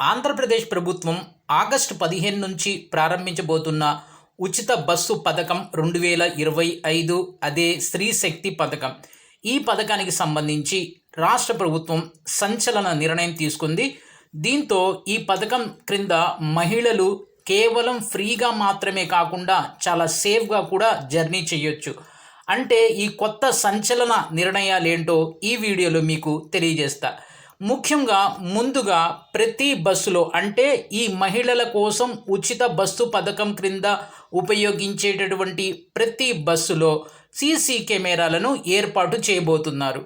ఆంధ్రప్రదేశ్ ప్రభుత్వం ఆగస్టు పదిహేను నుంచి ప్రారంభించబోతున్న ఉచిత బస్సు పథకం రెండు వేల ఇరవై ఐదు అదే స్త్రీ శక్తి పథకం. ఈ పథకానికి సంబంధించి రాష్ట్ర ప్రభుత్వం సంచలన నిర్ణయం తీసుకుంది. దీంతో ఈ పథకం క్రింద మహిళలు కేవలం ఫ్రీగా మాత్రమే కాకుండా చాలా సేఫ్గా కూడా జర్నీ చేయొచ్చు. అంటే ఈ కొత్త సంచలన నిర్ణయాలేంటో ఈ వీడియోలో మీకు తెలియజేస్తా. ముఖ్యంగా ముందుగా ప్రతి బస్సులో అంటే ఈ మహిళల కోసం ఉచిత బస్సు పథకం క్రింద ఉపయోగించేటటువంటి ప్రతి బస్సులో సీసీ కెమెరాలను ఏర్పాటు చేయబోతున్నారు.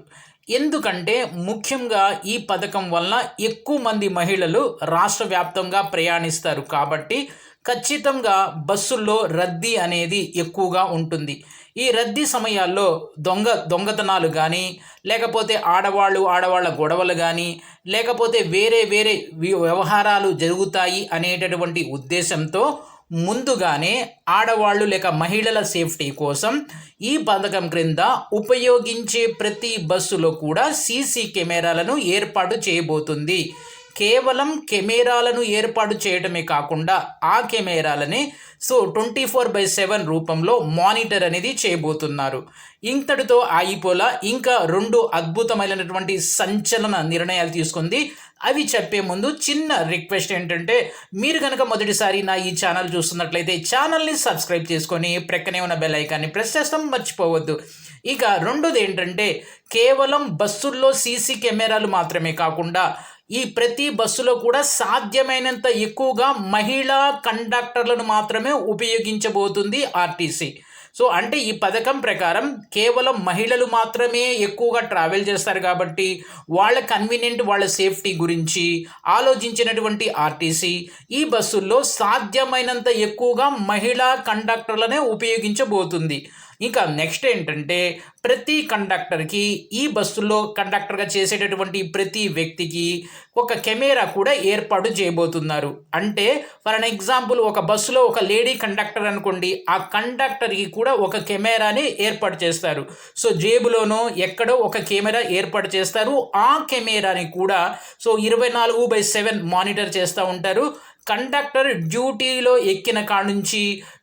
ఎందుకంటే ముఖ్యంగా ఈ పథకం వల్ల ఎక్కువ మంది మహిళలు రాష్ట్ర వ్యాప్తంగా ప్రయాణిస్తారు కాబట్టి ఖచ్చితంగా బస్సుల్లో రద్దీ అనేది ఎక్కువగా ఉంటుంది. ఈ రద్దీ సమయాల్లో దొంగ దొంగతనాలు కానీ లేకపోతే ఆడవాళ్ళు ఆడవాళ్ళ గొడవలు కానీ లేకపోతే వేరే వేరే వ్యవహారాలు జరుగుతాయి అనేటటువంటి ఉద్దేశంతో ముందుగానే ఆడవాళ్ళు లేక మహిళల సేఫ్టీ కోసం ఈ పథకం క్రింద ఉపయోగించే ప్రతి బస్సులో కూడా సీసీ కెమెరాలను ఏర్పాటు చేయబోతుంది. కేవలం కెమెరాలను ఏర్పాటు చేయడమే కాకుండా ఆ కెమెరాలని so twenty four by seven రూపంలో మానిటర్ అనేది చేయబోతున్నారు. ఇంతటితో ఆగిపోలా. ఇంకా రెండు అద్భుతమైనటువంటి సంచలన నిర్ణయాలు తీసుకుంది. అవి చెప్పే ముందు చిన్న రిక్వెస్ట్ ఏంటంటే మీరు కనుక మొదటిసారి నా ఈ ఛానల్ చూస్తున్నట్లయితే ఛానల్ని సబ్స్క్రైబ్ చేసుకొని ప్రక్కనే ఉన్న బెల్ ఐకాన్ని ప్రెస్ చేస్తాం మర్చిపోవద్దు. ఇక రెండోది ఏంటంటే కేవలం బస్సుల్లో సీసీ కెమెరాలు మాత్రమే కాకుండా ఈ ప్రతి బస్సులో కూడా సాధ్యమైనంత ఎక్కువగా మహిళా కండక్టర్లను మాత్రమే ఉపయోగించబోతుంది ఆర్టీసీ. సో అంటే ఈ పథకం ప్రకారం కేవలం మహిళలు మాత్రమే ఎక్కువగా ట్రావెల్ చేస్తారు కాబట్టి వాళ్ళ కన్వీనియంట్ వాళ్ళ సేఫ్టీ గురించి ఆలోచించినటువంటి ఆర్టీసీ ఈ బస్సుల్లో సాధ్యమైనంత ఎక్కువగా మహిళా కండక్టర్లనే ఉపయోగించబోతుంది. ఇంకా నెక్స్ట్ ఏంటంటే ప్రతి కండక్టర్కి ఈ బస్సుల్లో కండక్టర్గా చేసేటటువంటి ప్రతి వ్యక్తికి ఒక కెమెరా కూడా ఏర్పాటు చేయబోతున్నారు. అంటే ఫర్ అన్ ఎగ్జాంపుల్ ఒక బస్సులో ఒక లేడీ కండక్టర్ అనుకోండి ఆ కండక్టర్కి కూడా ఒక కెమెరాని ఏర్పాటు చేస్తారు. సో జేబులోనో ఎక్కడో ఒక కెమెరా ఏర్పాటు చేస్తారు. ఆ కెమెరాని కూడా సో ఇరవై నాలుగు బై సెవెన్ మానిటర్ చేస్తూ ఉంటారు. కండక్టర్ డ్యూటీలో ఎక్కిన కాడ నుంచి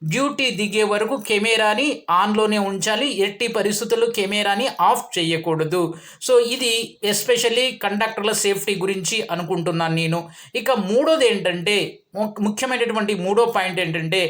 డ్యూటీ దిగే వరకు కెమెరాని ఆన్లోనే ఉంచాలి ఎట్టి పరిస్థితుల్లో కెమెరాని ఆఫ్ చేయకూడదు సో ఇది ఎస్పెషల్లీ కండక్టర్ల సేఫ్టీ గురించి అనుకుంటున్నాను నేను. ఇక మూడోది ఏంటంటే ముఖ్యమైనటువంటి మూడో పాయింట్ ఏంటంటే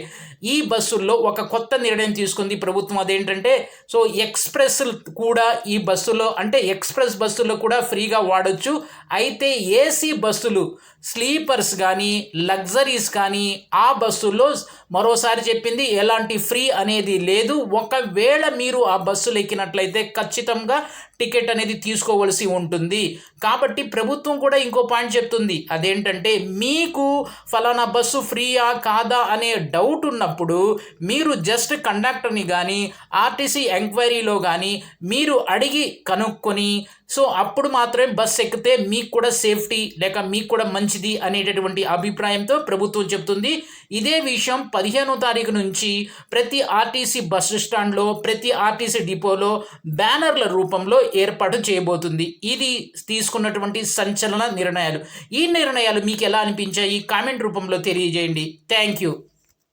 ఈ బస్సుల్లో ఒక కొత్త నిర్ణయం తీసుకుంది ప్రభుత్వం అదేంటంటే సో ఎక్స్ప్రెస్ కూడా ఈ బస్సులో అంటే ఎక్స్ప్రెస్ బస్సుల్లో కూడా ఫ్రీగా వాడచ్చు. అయితే ఏసీ బస్సులు స్లీపర్స్ కానీ లగ్జరీస్ కానీ ఆ బస్సుల్లో మరోసారి చెప్పింది ఎలాంటి ఫ్రీ అనేది లేదు. ఒకవేళ మీరు ఆ బస్సులు ఎక్కినట్లయితే ఖచ్చితంగా టికెట్ అనేది తీసుకోవలసి ఉంటుంది. కాబట్టి ప్రభుత్వం కూడా ఇంకో పాయింట్ చెప్తుంది. అదేంటంటే మీకు ఫలానా బస్సు ఫ్రీయా కాదా అనే డౌట్ ఉన్నప్పుడు మీరు జస్ట్ కండక్టర్ని కానీ ఆర్టీసీ ఎంక్వైరీలో కానీ మీరు అడిగి కనుక్కొని సో అప్పుడు మాత్రమే బస్సు ఎక్కితే మీకు కూడా సేఫ్టీ లేక మీకు కూడా మంచిది అనేటటువంటి అభిప్రాయంతో ప్రభుత్వం చెప్తుంది. ఇదే విషయం పదిహేనో తారీఖు నుంచి ప్రతి ఆర్టీసీ బస్సు స్టాండ్లో ప్రతి ఆర్టీసీ డిపోలో బ్యానర్ల రూపంలో ఏర్పాటు చేయబోతుంది. ఇది తీసుకున్నటువంటి సంచలన నిర్ణయాలు. ఈ నిర్ణయాలు మీకు ఎలా అనిపించాయి? కామెంట్ రూపంలో తెలియజేయండి. Thank you.